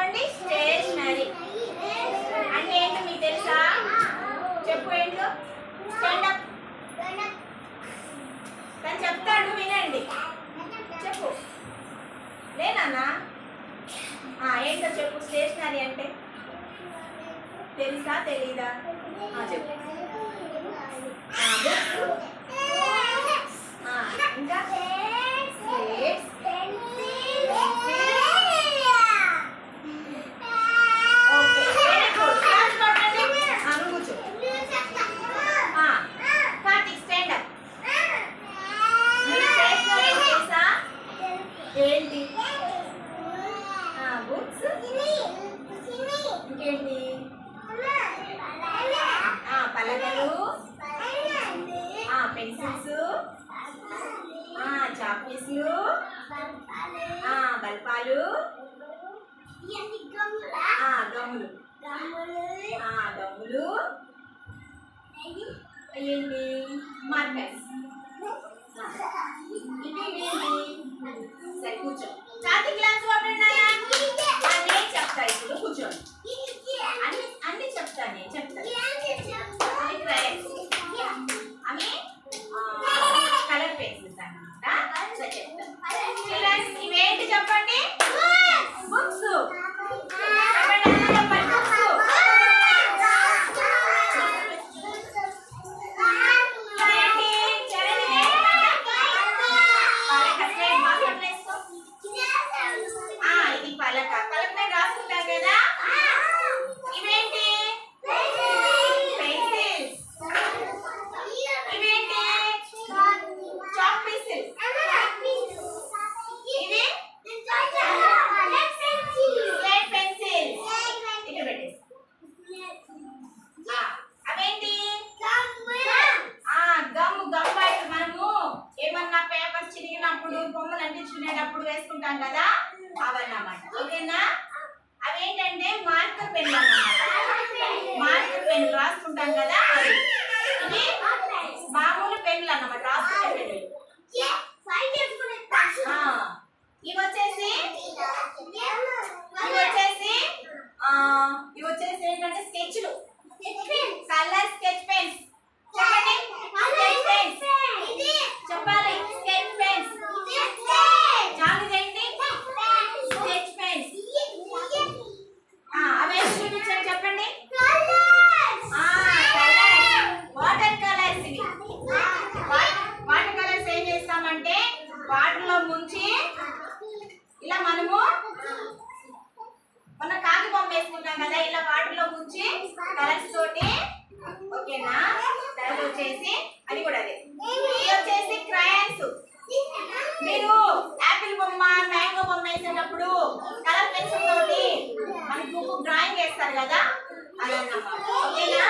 చెప్పండి. స్టేషనరీ. అంటే ఏంటి మీకు తెలుసా? చెప్పు ఏంటో. స్టాండప్ తను చెప్తాడు వినండి. చెప్పు. లేనా ఏంటో చెప్పు. స్టేషనరీ అంటే. తెలుసా తెలీదా? చెప్పు. గోడలు పెన్సిల్స్? చాక్పీసులు? బల్పాలు? గమ్ములు. గమ్ములు. అయ్యండి మార్కర్స్. కలర్ పెన్సిల్స్ అన్నమాట సరే చిరిగినప్పుడు బొమ్మలు అంటించుకునేటప్పుడు వేసుకుంటాం కదా? అవన్నమాట. ఓకేనా? అవేంటంటే మార్కర్ పెన్లు అన్నమాట. మార్కర్ పెన్ రాసుకుంటాం కదా? అవి ఇవి మామూలు పెన్లు అన్నమాట ఆ, ఇవి వచ్చేసి వాటర్లో ముంచి ఇలా మనము మన కాకి బొమ్మ వేసుకుంటాం కదా ఇలా వాటర్లో ముంచి కలర్స్ తోటి ఓకేనా? తర్వాత వచ్చేసి అది కూడా అదే. వచ్చేసి క్రయాన్స్ మీరు యాపిల్ బొమ్మ మ్యాంగో బొమ్మ వేసేటప్పుడు కలర్ పెన్సిల్ తోటి మన డ్రాయింగ్ వేస్తారు కదా అలా ఓకేనా?